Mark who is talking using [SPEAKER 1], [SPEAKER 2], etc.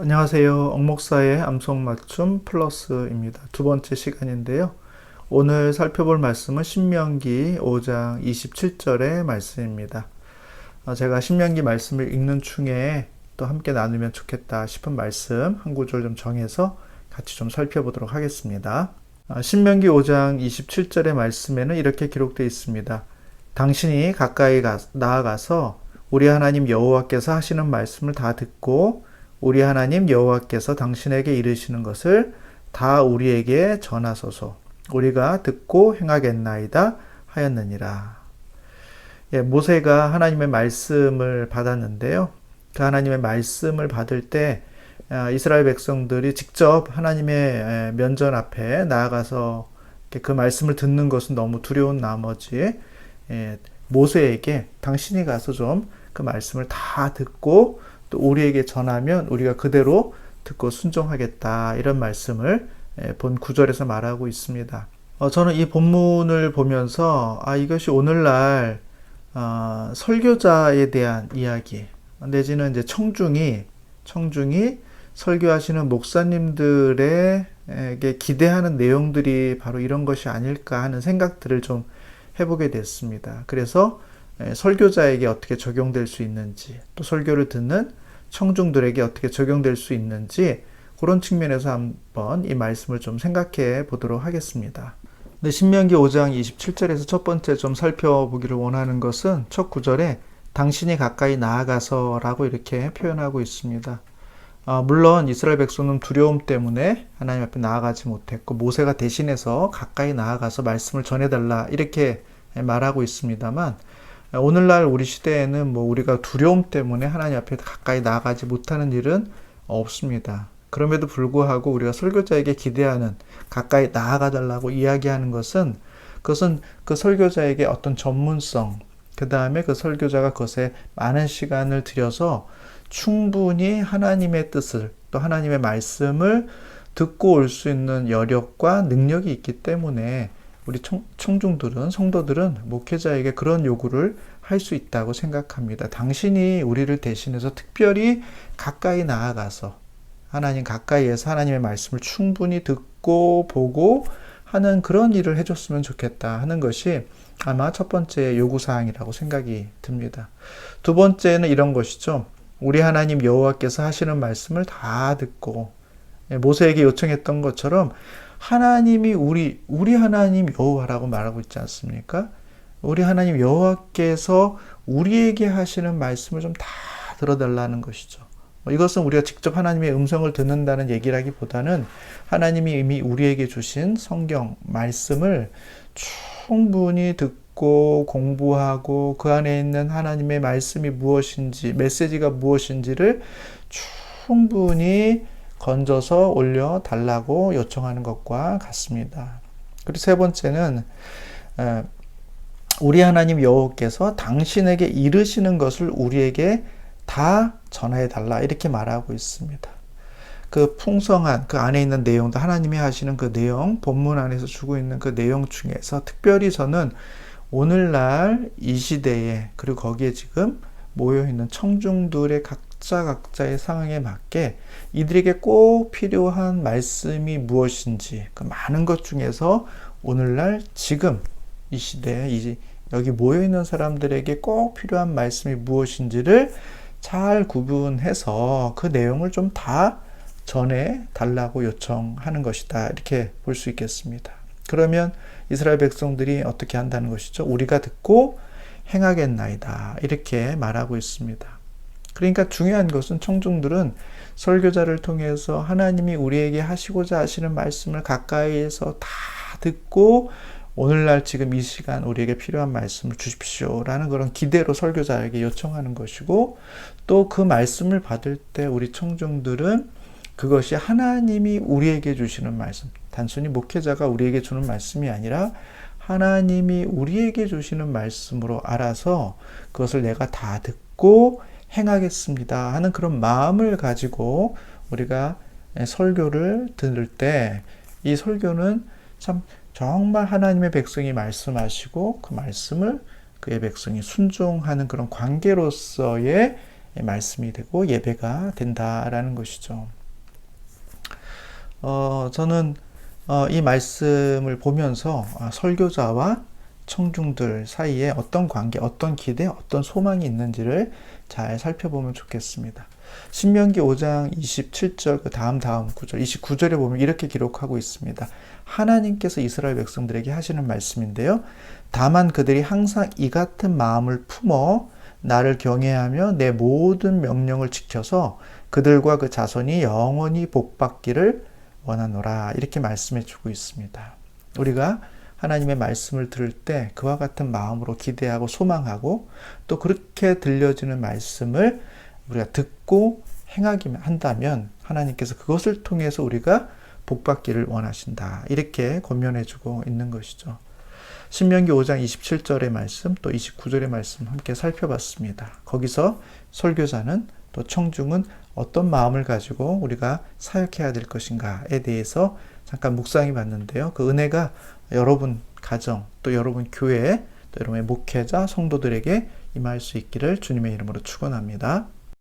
[SPEAKER 1] 안녕하세요. 옥목사의 암송 맞춤 플러스입니다. 두 번째 시간인데요. 오늘 살펴볼 말씀은 신명기 5장 27절의 말씀입니다. 어, 제가 신명기 말씀을 읽는 중에 또 함께 나누면 좋겠다 싶은 말씀 한 구절 좀 정해서 같이 좀 살펴보도록 하겠습니다. 어, 신명기 5장 27절의 말씀에는 이렇게 기록되어 있습니다. 당신이 가까이 가, 나아가서 우리 하나님 여호와께서 하시는 말씀을 다 듣고 우리 하나님 여호와께서 당신에게 이르시는 것을 다 우리에게 전하소서. 우리가 듣고 행하겠나이다 하였느니라. 예, 모세가 하나님의 말씀을 받았는데요. 그 하나님의 말씀을 받을 때 아, 이스라엘 백성들이 직접 하나님의 면전 앞에 나아가서 그 말씀을 듣는 것은 너무 두려운 나머지 예, 모세에게 당신이 가서 좀 그 말씀을 다 듣고 또 우리에게 전하면 우리가 그대로 듣고 순종하겠다 이런 말씀을 예, 본 구절에서 말하고 있습니다. 어, 저는 이 본문을 보면서 아 이것이 오늘날 어, 설교자에 대한 이야기 내지는 이제 청중이 청중이 설교하시는 목사님들에게 기대하는 내용들이 바로 이런 것이 아닐까 하는 생각들을 좀 해보게 됐습니다. 그래서 설교자에게 어떻게 적용될 수 있는지 또 설교를 듣는 청중들에게 어떻게 적용될 수 있는지 그런 측면에서 한번 이 말씀을 좀 생각해 보도록 하겠습니다. 네, 신명기 5장 27절에서 첫 번째 좀 살펴보기를 원하는 것은 첫 구절에 당신이 가까이 나아가서 라고 이렇게 표현하고 있습니다. 어, 물론 이스라엘 백성은 두려움 때문에 하나님 앞에 나아가지 못했고 모세가 대신해서 가까이 나아가서 말씀을 전해달라 이렇게 말하고 있습니다만 오늘날 우리 시대에는 뭐 우리가 두려움 때문에 하나님 앞에 가까이 나아가지 못하는 일은 없습니다. 그럼에도 불구하고 우리가 설교자에게 기대하는 가까이 나아가 달라고 이야기하는 것은 그것은 그 설교자에게 어떤 전문성, 그 다음에 그 설교자가 그것에 많은 시간을 들여서 충분히 하나님의 뜻을 또 하나님의 말씀을 듣고 올 수 있는 여력과 능력이 있기 때문에 우리 청, 중들은 성도들은 목회자에게 그런 요구를 할 수 있다고 생각합니다. 당신이 우리를 대신해서 특별히 가까이 나아가서 하나님 가까이에서 하나님의 말씀을 충분히 듣고 보고 하는 그런 일을 해줬으면 좋겠다 하는 것이 아마 첫 번째 요구사항이라고 생각이 듭니다. 두 번째는 이런 것이죠. 우리 하나님 여호와께서 하시는 말씀을 다 듣고 예, 모세에게 요청했던 것처럼 하나님이 우리 우리 하나님 여호와라고 말하고 있지 않습니까? 우리 하나님 여호와께서 우리에게 하시는 말씀을 좀 다 들어달라는 것이죠. 뭐 이것은 우리가 직접 하나님의 음성을 듣는다는 얘기라기보다는 하나님이 이미 우리에게 주신 성경 말씀을 충분히 듣고 공부하고 그 안에 있는 하나님의 말씀이 무엇인지 메시지가 무엇인지를 충분히 건져서 올려 달라고 요청하는 것과 같습니다. 그리고 세 번째는 우리 하나님 여호께서 당신에게 이르시는 것을 우리에게 다 전해 달라 이렇게 말하고 있습니다. 그 풍성한 그 안에 있는 내용도 하나님이 하시는 그 내용 본문 안에서 주고 있는 그 내용 중에서 특별히 저는 오늘날 이 시대에 그리고 거기에 지금 모여 있는 청중들의 각 각자 각자의 상황에 맞게 이들에게 꼭 필요한 말씀이 무엇인지 그 많은 것 중에서 오늘날 지금 이 시대에 이 여기 모여 있는 사람들에게 꼭 필요한 말씀이 무엇인지를 잘 구분해서 그 내용을 좀 다 전해 달라고 요청하는 것이다. 이렇게 볼 수 있겠습니다. 그러면 이스라엘 백성들이 어떻게 한다는 것이죠? 우리가 듣고 행하겠나이다. 이렇게 말하고 있습니다. 그러니까 중요한 것은 청중들은 설교자를 통해서 하나님이 우리에게 하시고자 하시는 말씀을 가까이에서 다 듣고 오늘날 지금 이 시간 우리에게 필요한 말씀을 주십시오 라는 그런 기대로 설교자에게 요청하는 것이고 또 그 말씀을 받을 때 우리 청중들은 그것이 하나님이 우리에게 주시는 말씀, 단순히 목회자가 우리에게 주는 말씀이 아니라 하나님이 우리에게 주시는 말씀으로 알아서 그것을 내가 다 듣고 행하겠습니다 하는 그런 마음을 가지고 우리가 설교를 들을 때 이 설교는 참 정말 하나님의 백성이 말씀하시고 그 말씀을 그의 백성이 순종하는 그런 관계로서의 말씀이 되고 예배가 된다라는 것이죠. 어, 저는 어, 이 말씀을 보면서 아, 설교자와 청중들 사이에 어떤 관계, 어떤 기대, 어떤 소망이 있는지를 잘 살펴보면 좋겠습니다. 신명기 5장 27절 그 다음 다음 구절 29절에 보면 이렇게 기록하고 있습니다. 하나님께서 이스라엘 백성들에게 하시는 말씀인데요. 다만 그들이 항상 이 같은 마음을 품어 나를 경외하며 내 모든 명령을 지켜서 그들과 그 자손이 영원히 복받기를 원하노라 이렇게 말씀해 주고 있습니다. 우리가 하나님의 말씀을 들을 때 그와 같은 마음으로 기대하고 소망하고 또 그렇게 들려지는 말씀을 우리가 듣고 행하기만 한다면 하나님께서 그것을 통해서 우리가 복받기를 원하신다. 이렇게 권면해 주고 있는 것이죠. 신명기 5장 27절의 말씀 또 29절의 말씀 함께 살펴봤습니다. 거기서 설교자는 또 청중은 어떤 마음을 가지고 우리가 사역해야 될 것인가에 대해서 잠깐 묵상해 봤는데요. 그 은혜가 여러분 가정 또 여러분 교회 또 여러분의 목회자 성도들에게 임할 수 있기를 주님의 이름으로 축원합니다.